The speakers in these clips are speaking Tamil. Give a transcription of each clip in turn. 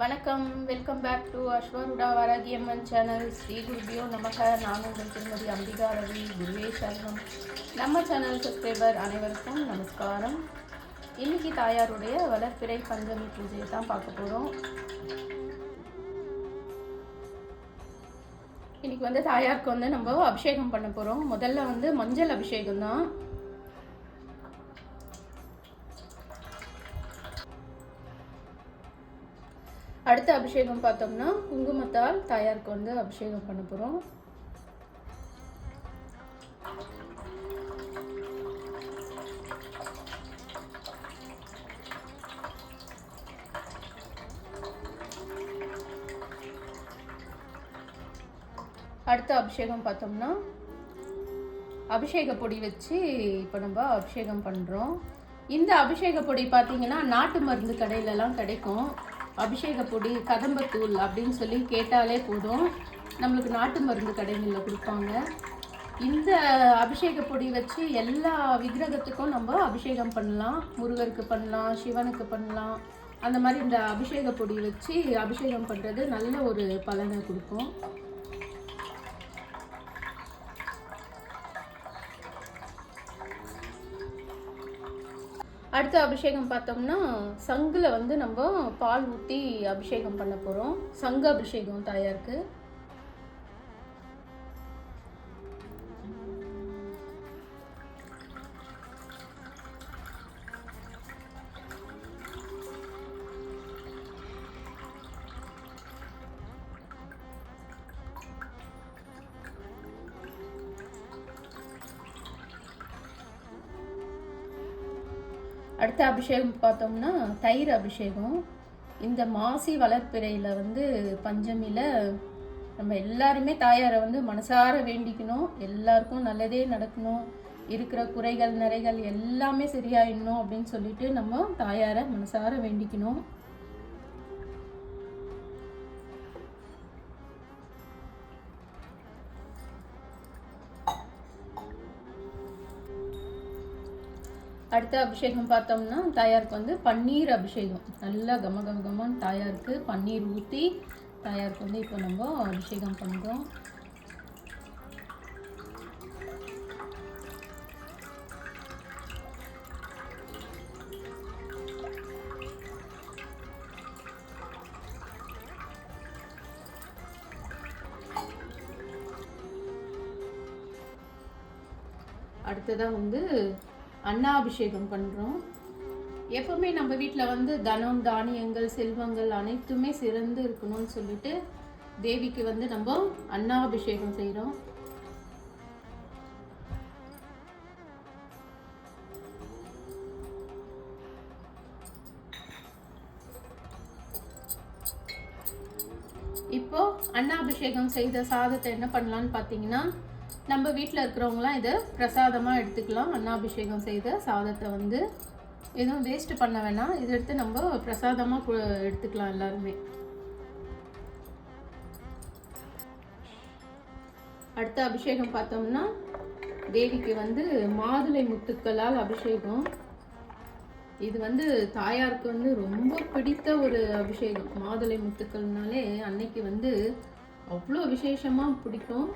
வணக்கம். வெல்கம் பேக் டு அஸ்வருடா வாராகியம்மன் சேனல் ஸ்ரீ குருபியோ நமக. நான் உங்கள் திருமதி அம்பிகா ரவி குருவே சரணம். நம்ம சேனல் சப்ஸ்கிரைபர் அனைவருக்கும் நமஸ்காரம். இன்னைக்கு தாயாருடைய வளர்ப்பிறை பஞ்சமி பூஜையை தான் பார்க்க போகிறோம் இன்னைக்கு வந்து தாயாருக்கு வந்து நம்ம அபிஷேகம் பண்ண போகிறோம் முதல்ல வந்து மஞ்சள் அபிஷேகம் தான் அடுத்த அபிஷேகம் பார்த்தோம்னா குங்குமத்தால் தாயாருக்கு வந்து அபிஷேகம் பண்ண போகிறோம் அடுத்த அபிஷேகம் பார்த்தோம்னா அபிஷேக பொடி வச்சு இப்போ நம்ம அபிஷேகம் பண்ணுறோம் இந்த அபிஷேக பொடி பார்த்தீங்கன்னா நாட்டு மருந்து கடையிலலாம் கிடைக்கும். அபிஷேக பொடி கதம்பத்தூள் அப்படின்னு சொல்லி கேட்டாலே போதும். நம்மளுக்கு நாட்டு மருந்து கடைகளில் கொடுப்பாங்க. இந்த அபிஷேக பொடி வச்சு எல்லா விக்கிரகத்துக்கும் நம்ம அபிஷேகம் பண்ணலாம். முருகருக்கு பண்ணலாம் சிவனுக்கு பண்ணலாம். அந்த மாதிரி இந்த அபிஷேக பொடி வச்சு அபிஷேகம் பண்ணுறது நல்ல ஒரு பலனை கொடுக்கும். அடுத்த அபிஷேகம் பார்த்தோம்னா சங்கில் வந்து நம்ம பால் ஊற்றி அபிஷேகம் பண்ண போகிறோம் சங்கு அபிஷேகம் தாயாருக்கு. அடுத்த அபிஷேகம் பார்த்தோம்னா தயிர் அபிஷேகம். இந்த மாசி வளர்ப்பிறையில் வந்து பஞ்சமியில் நம்ம எல்லாருமே தாயாரை வந்து மனசார வேண்டிக்கணும். எல்லாருக்கும் நல்லதே நடக்கணும். இருக்கிற குறைகள் நிறைகள் எல்லாமே சரியாயிடணும் அப்படின்னு சொல்லிட்டு நம்ம தாயாரை மனசார வேண்டிக்கணும். அடுத்த அபிஷேகம் பார்த்தோம்னா தாயாருக்கு வந்து பன்னீர் அபிஷேகம். நல்லா கம கம கமன்னு தாயாருக்கு பன்னீர் ஊற்றி தாயாருக்கு வந்து இப்போ நம்ம அபிஷேகம் பண்ணுறோம் அடுத்ததாக வந்து அன்னாபிஷேகம் பண்ணுறோம் எப்பவுமே நம்ம வீட்டில் வந்து தனம் தானியங்கள் செல்வங்கள் அனைத்துமே சிறந்து இருக்கணும்னு சொல்லிட்டு தேவிக்கு வந்து நம்ம அன்னாபிஷேகம் செய்கிறோம் இப்போ அன்னாபிஷேகம் செய்த சாதத்தை என்ன பண்ணலான்னு பார்த்தீங்கன்னா நம்ம வீட்டில் இருக்கிறவங்களாம் இதை பிரசாதமாக எடுத்துக்கலாம் அன்னாபிஷேகம் செய்த சாதத்தை வந்து எதுவும் வேஸ்ட்டு பண்ண வேணாம். இதை எடுத்து நம்ம பிரசாதமாக எடுத்துக்கலாம் எல்லாருமே. அடுத்த அபிஷேகம் பார்த்தோம்னா தேவிக்கு வந்து மாதுளை முத்துக்களால் அபிஷேகம். இது வந்து தாயாருக்கு வந்து ரொம்ப பிடித்த ஒரு அபிஷேகம். மாதுளை முத்துக்கள்னாலே அன்னைக்கு வந்து அவ்வளோ விசேஷமாக பிடிக்கும்.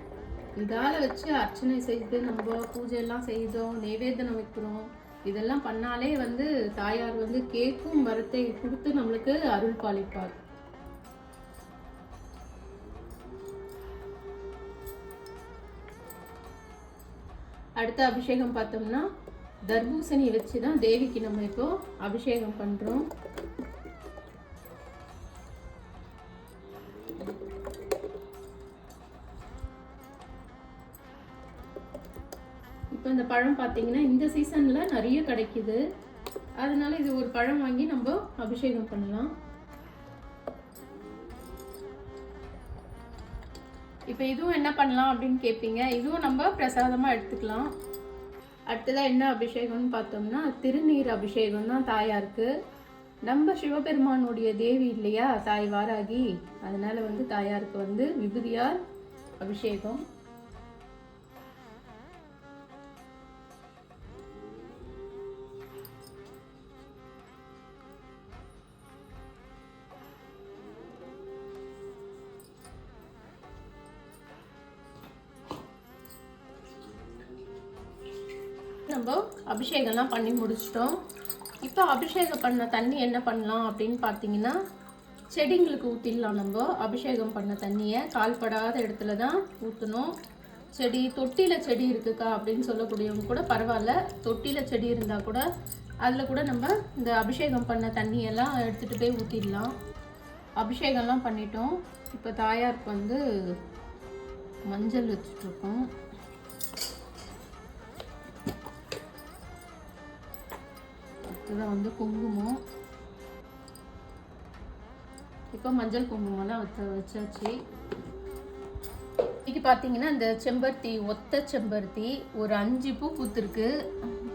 இதால் வச்சு அர்ச்சனை செய்து நம்ம பூஜையெல்லாம் செய்தோம் நைவேதனம் வைக்கிறோம் இதெல்லாம் பண்ணாலே வந்து தாயார் வந்து கேக்கும் வரத்தை கொடுத்து நம்மளுக்கு அருள் பாலிப்பார். அடுத்த அபிஷேகம் பார்த்தோம்னா தர்பூசணி வச்சு தான் தேவிக்கு நம்ம இப்போ அபிஷேகம் பண்ணுறோம் இப்போ இந்த பழம் பார்த்தீங்கன்னா இந்த சீசனில் நிறைய கிடைக்குது. அதனால இது ஒரு பழம் வாங்கி நம்ம அபிஷேகம் பண்ணலாம். இப்போ இதுவும் என்ன பண்ணலாம் அப்படின்னு கேட்பீங்க இதுவும் நம்ம பிரசாதமாக எடுத்துக்கலாம். அடுத்ததாக என்ன அபிஷேகம்னு பார்த்தோம்னா திருநீர் அபிஷேகம் தான் தாயாருக்கு. நம்ம சிவபெருமானுடைய தேவி இல்லையா? தாய் வாராகி. அதனால வந்து தாயாருக்கு வந்து விபுதியார் அபிஷேகம். நம்ம அபிஷேகம்லாம் பண்ணி முடிச்சிட்டோம். இப்போ அபிஷேகம் பண்ண தண்ணி என்ன பண்ணலாம் அப்படின்னு பார்த்தீங்கன்னா செடிங்களுக்கு ஊற்றிடலாம் நம்ம. அபிஷேகம் பண்ண தண்ணியை கால்படாத இடத்துல தான் ஊற்றணும் செடி தொட்டியில் செடி இருக்குக்கா அப்படின்னு சொல்லக்கூடியவங்க கூட பரவாயில்ல. தொட்டியில் செடி இருந்தால் கூட அதில் கூட நம்ம இந்த அபிஷேகம் பண்ண தண்ணியெல்லாம் எடுத்துகிட்டு போய் ஊற்றிடலாம் அபிஷேகம்லாம் பண்ணிட்டோம். இப்போ தாயாருக்கு வந்து மஞ்சள் வச்சுட்ருக்கோம் அடுத்ததான் வந்து குங்குமம். இப்போ மஞ்சள் குங்குமம்லாம் வச்ச வச்சாச்சு. இன்னைக்கு பார்த்தீங்கன்னா இந்த செம்பருத்தி ஒத்த செம்பருத்தி ஒரு அஞ்சு பூ பூத்துருக்கு.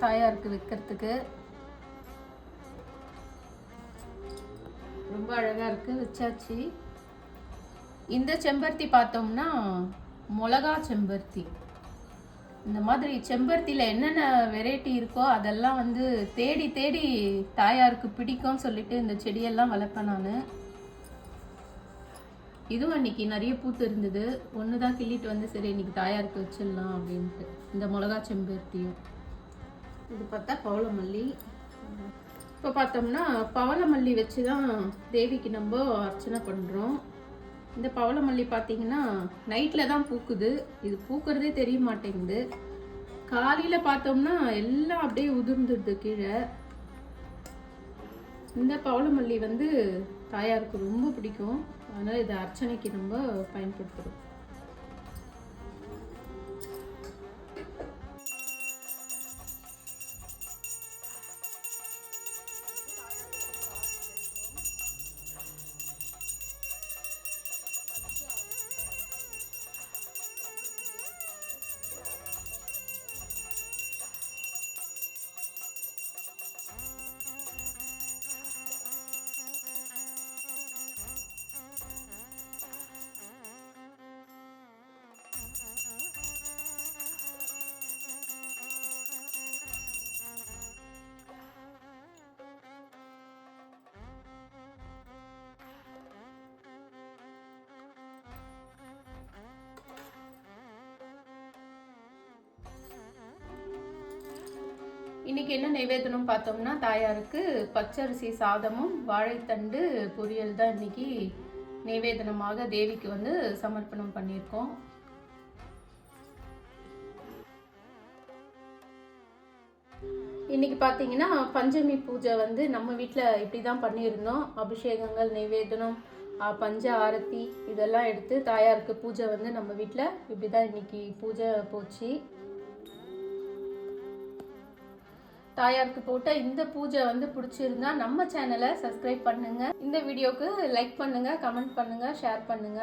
தாயாருக்கு வைக்கிறதுக்கு. ரொம்ப அழகாக இருக்குது வச்சாச்சு. இந்த செம்பருத்தி பார்த்தோம்னா மிளகா செம்பருத்தி. இந்த மாதிரி செம்பருத்தியில் என்னென்ன வெரைட்டி இருக்கோ அதெல்லாம் வந்து தேடி தேடி தாயாருக்கு பிடிக்கும்னு சொல்லிட்டு இந்த செடியெல்லாம் வளர்ப்பேன் நான். இதுவும் அன்னைக்கு நிறைய பூத்து இருந்தது. ஒன்று தான் கிள்ளிட்டு வந்து சரி இன்னைக்கு தாயாருக்கு வச்சிடலாம் அப்படின்ட்டு. இந்த மிளகா செம்பருத்தியும். இது பார்த்தா பவளமல்லி. இப்போ பார்த்தோம்னா பவளமல்லி வச்சு தான் தேவிக்கு நம்ம அர்ச்சனை பண்ணுறோம் இந்த பவளமல்லி பார்த்தீங்கன்னா நைட்டில் தான் பூக்குது. இது பூக்கிறதே தெரிய மாட்டேங்குது. காலையில் பார்த்தோம்னா எல்லாம் அப்படியே உதிர்ந்துடுது கீழே. இந்த பவளமல்லி வந்து தாயாருக்கு ரொம்ப பிடிக்கும். அதனால் இதை அர்ச்சனைக்கு நம்ம பயன்படுத்துகிறோம் இன்னைக்கு என்ன நைவேதனம் பார்த்தோம்னா தாயாருக்கு பச்சரிசி சாதமும் வாழைத்தண்டு பொரியல் தான் இன்னைக்கு நைவேதனமாக தேவிக்கு வந்து சமர்ப்பணம் பண்ணியிருக்கோம். இன்னைக்கு பார்த்தீங்கன்னா பஞ்சமி பூஜை வந்து நம்ம வீட்டில் இப்படி தான் பண்ணியிருந்தோம். அபிஷேகங்கள் நைவேதனம் பஞ்ச ஆரத்தி இதெல்லாம் எடுத்து தாயாருக்கு பூஜை வந்து நம்ம வீட்டில் இப்படி தான் இன்னைக்கு பூஜை போச்சு. தாயாருக்கு போட்ட இந்த பூஜை வந்து பிடிச்சிருந்தா நம்ம சேனலை சப்ஸ்கிரைப் பண்ணுங்க. இந்த வீடியோக்கு லைக் பண்ணுங்க கமெண்ட் பண்ணுங்க ஷேர் பண்ணுங்க.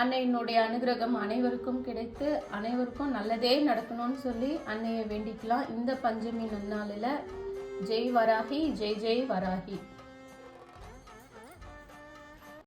அன்னையினுடைய அனுகிரகம் அனைவருக்கும் கிடைத்து அனைவருக்கும் நல்லதே நடக்கணும்னு சொல்லி அன்னையை வேண்டிக்கலாம். இந்த பஞ்சமி நன்னாளில் ஜெய் வராகி ஜெய் ஜெய் வராகி.